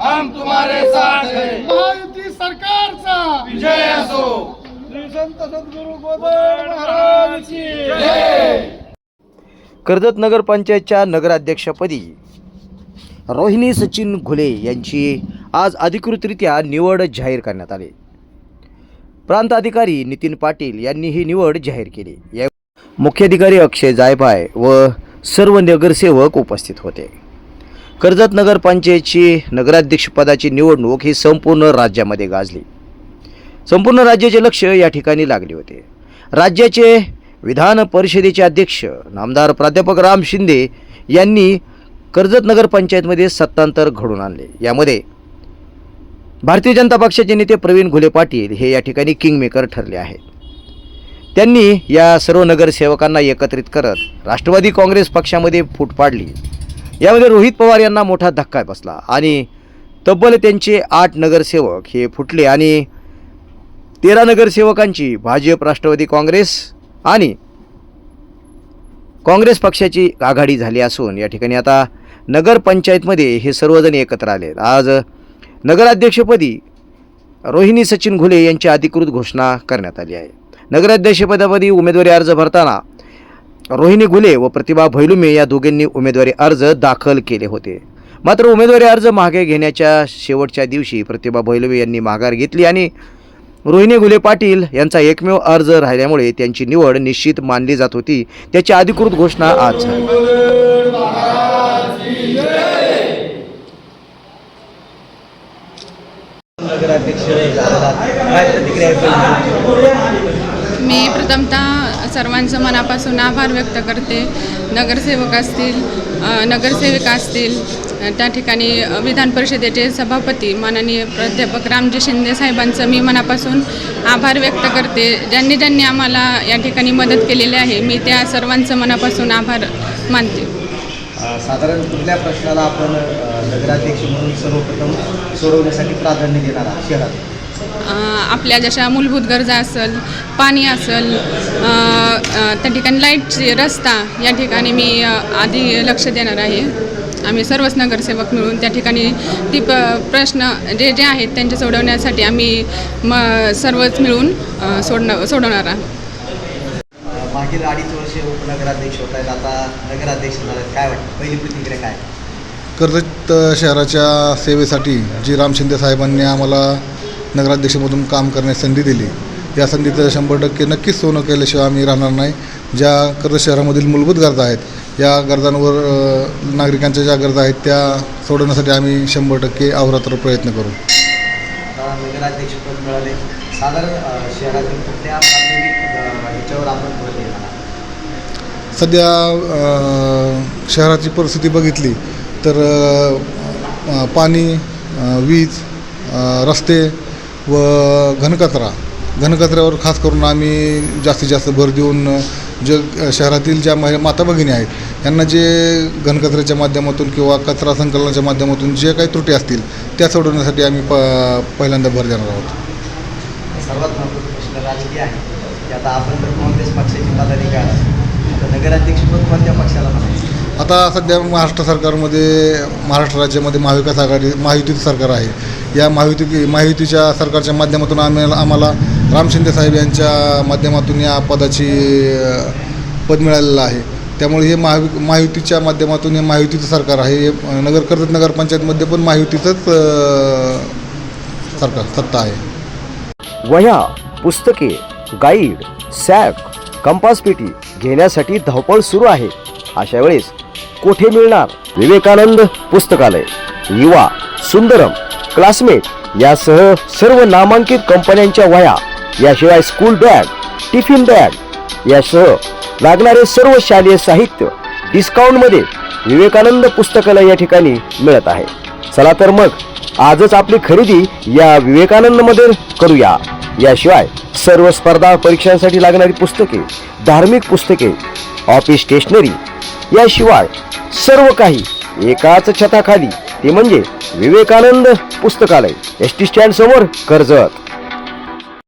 हम तुम्हारे साथ हैं। महायुती सरकारचा विजय असो। श्री संत सद्गुरु कर्जत नगरपंचायतच्या नगराध्यक्षपदी रोहिणी सचिन घुले यांची आज अधिकृतरित्या निवड जाहीर करण्यात आली. प्रांत अधिकारी नितीन पाटील यांनी ही निवड जाहीर केली. या मुख्याधिकारी अक्षय जायभाय व सर्व नगरसेवक उपस्थित होते. कर्जत नगरपंचायतची नगराध्यक्षपदाची निवडणूक ही संपूर्ण राज्यामध्ये गाजली. संपूर्ण राज्याचे लक्ष या ठिकाणी लागले होते. राज्याचे विधान परिषदेचे अध्यक्ष नामदार प्राध्यापक राम शिंदे यांनी कर्जत नगरपंचायतमध्ये सत्तांतर घडून आणले. यामध्ये भारतीय जनता पक्षाचे नेते प्रवीण घुले पाटील हे या ठिकाणी किंगमेकर ठरले आहेत. त्यांनी या सर्व नगरसेवकांना एकत्रित करत राष्ट्रवादी काँग्रेस पक्षामध्ये फूट पाडली. यामध्ये रोहित पवार यांना मोठा धक्का बसला आणि तब्बल त्यांचे आठ नगरसेवक हे फुटले आणि तेरा नगरसेवकांची भाजप राष्ट्रवादी काँग्रेस आणि काँग्रेस पक्षाची आघाडी झाली असून या ठिकाणी आता नगरपंचायतमध्ये हे सर्वजण एकत्र आले आज नगराध्यक्षपदी रोहिणी सचिन घुले यांची अधिकृत घोषणा करण्यात आली आहे. नगराध्यक्षपदापदी उमेदवारी अर्ज भरताना रोहिणी गुले व प्रतिभा भैलुमे या दोघींनी उमेदवारी अर्ज दाखल केले होते. मात्र उमेदवारी अर्ज मागे घेण्याच्या शेवटच्या दिवशी प्रतिभा भैलुमे यांनी माघार घेतली आणि रोहिणी गुले पाटील यांचा एकमेव अर्ज राहिल्यामुळे त्यांची निवड निश्चित मानली जात होती. त्याची अधिकृत घोषणा आज झाली. मी प्रथमतः सर्वांचं मनापासून आभार व्यक्त करते. नगरसेवक असतील नगरसेविका असतील त्या ठिकाणी विधान परिषदेचे सभापती माननीय प्राध्यापक रामजी शिंदे साहेबांचं मी मनापासून आभार व्यक्त करते. ज्यांनी ज्यांनी आम्हाला या ठिकाणी मदत केलेली आहे मी त्या सर्वांचं मनापासून आभार मानते. साधारण कुठल्या प्रश्नाला आपण नगराध्यक्ष म्हणून सर्वप्रथम सोडवण्यासाठी प्राधान्य देणार आहात? शहरात. आपल्या जशा मूलभूत गरजा असेल पाणी असेल त्या ठिकाणी लाईटची रस्ता या ठिकाणी मी आधी लक्ष देणार आहे. आम्ही सर्वच नगरसेवक मिळून त्या ठिकाणी ती प प्रश्न जे जे आहेत त्यांचे सोडवण्यासाठी आम्ही म सर्वच मिळून सोडणं सोडवणार आहोत. मागील अडीच वर्ष उपनगराध्यक्ष होत आहेत आता नगराध्यक्ष झाले काय वाटतं? पहिली प्रतिक्रिया काय? कर्जत शहराच्या सेवेसाठी जी राम शिंदे साहेबांनी आम्हाला नगराध्यक्षमधून काम करण्याची संधी दिली. या संधीचं शंभर टक्के नक्कीच सोनं केल्याशिवाय आम्ही राहणार नाही. ज्या कर्जत शहरामधील मूलभूत गरजा आहेत या गरजांवर नागरिकांच्या ज्या गरजा आहेत त्या सोडवण्यासाठी आम्ही शंभर टक्के अहोरात्र प्रयत्न करू. नगराध्यक्षपद मिळाले. साधारण अ, शहरातील कुठल्या प्राथमिक अ, ह्याच्यावर आपण भर देणार आहात? सध्या शहराची परिस्थिती बघितली तर पाणी वीज रस्ते व घनकचरा. घनकचऱ्यावर खास करून आम्ही जास्तीत जास्त भर देऊन जे शहरातील ज्या महि माता भगिनी आहेत यांना जे घनकचऱ्याच्या माध्यमातून किंवा कचरा संकलनाच्या माध्यमातून जे काही त्रुटी असतील त्या सोडवण्यासाठी आम्ही प पहिल्यांदा भर देणार आहोत. सर्वात महत्त्वाचा प्रश्न राजकीय आहे. की आता आपण तर काँग्रेस पक्षाचे पदाधिकारी आहात. आता नगराध्यक्षपद कोणत्या पक्षाला म्हणायचं? आता सध्या महाराष्ट्र सरकारमध्ये महाराष्ट्र राज्यामध्ये महाविकास आघाडी महायुतीचं सरकार आहे. या माहिती माहितीच्या सरकारच्या माध्यमातून आम्हाला आम्हाला राम शिंदे साहेब यांच्या माध्यमातून या पदाची पद मिळालेलं आहे. त्यामुळे हे महा महायुतीच्या माध्यमातून हे महायुतीचं सरकार आहे. हे नगर कर्जत नगरपंचायतमध्ये पण महायुतीचंच सरकार सत्ता आहे. वह्या पुस्तके गाईड सॅक कंपास पेटी घेण्यासाठी धावपळ सुरू आहे. अशा वेळेस कोठे मिळणार विवेकानंद पुस्तकालय? युवा सुंदरम क्लासमेट यासह सर्व नामांकित कंपन्यांच्या वह्या याशिवाय स्कूल बॅग टिफिन बॅग यासह लागणारे सर्व शालेय साहित्य डिस्काउंटमध्ये विवेकानंद पुस्तकालय या ठिकाणी मिळत आहे. चला तर मग आजच आपली खरेदी या विवेकानंदमध्ये करूया. याशिवाय सर्व स्पर्धा परीक्षांसाठी लागणारी पुस्तके धार्मिक पुस्तके ऑफिस स्टेशनरी याशिवाय सर्व काही एकाच छताखाली. ते म्हणजे विवेकानंद पुस्तकालय. एस टी स्टँड समोर कर्जत.